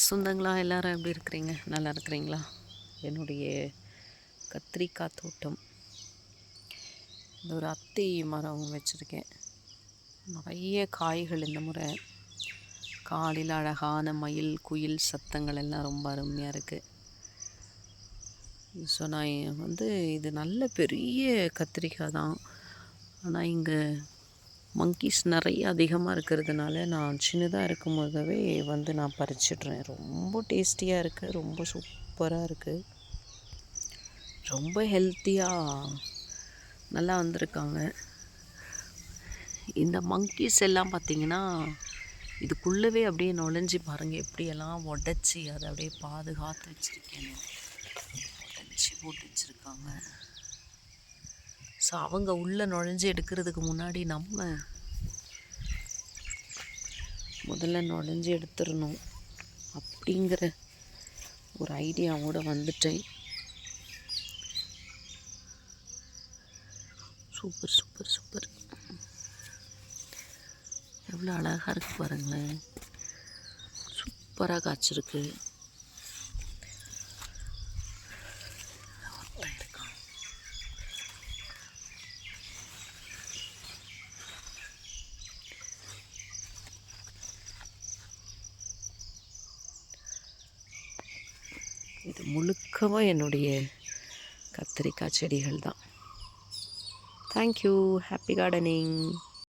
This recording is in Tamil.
சொந்தங்களா எல்லாரும் எப்படி இருக்கிறீங்க? நல்லா இருக்கிறீங்களா? என்னுடைய கத்திரிக்காய் தோட்டம். இந்த ஒரு அத்தி மரம் வச்சுருக்கேன். நிறைய காய்கள் இந்த முறை. காலையில் அழகான மயில் குயில் சத்தங்கள் எல்லாம் ரொம்ப அருமையாக இருக்குது ஸோ நான் வந்து இது நல்ல பெரிய கத்திரிக்காய் தான். ஆனால் இங்கே மங்கீஸ் நிறைய அதிகமாக இருக்கிறதுனால நான் சின்னதாக இருக்கும் போதவே வந்து நான் பறிச்சிட்றேன். ரொம்ப டேஸ்டியாக இருக்குது ரொம்ப சூப்பராக இருக்குது ரொம்ப ஹெல்த்தியாக நல்லா வந்திருக்காங்க. இந்த மங்கீஸ் எல்லாம் பார்த்திங்கன்னா இதுக்குள்ளவே அப்படியே நுழைஞ்சி பாருங்கள் எப்படியெல்லாம் உடச்சி அதை அப்படியே பாதுகாத்து வச்சுருக்கேன். உடச்சி போட்டு வச்சுருக்காங்க. ஸோ அவங்க உள்ளே நுழைஞ்சு எடுக்கிறதுக்கு முன்னாடி நம்ம முதல்ல நுழைஞ்சு எடுத்துடணும் அப்படிங்கிற ஒரு ஐடியாவோடு வந்துட்டேன். சூப்பர் சூப்பர் சூப்பர் எவ்வளோ அழகாக இருக்குது பாருங்களேன். சூப்பராக காய்ச்சிருக்கு. இது முழுக்கவும் என்னுடைய கத்திரிக்காய் செடிகள் தான் தேங்க்யூ ஹாப்பி கார்டனிங்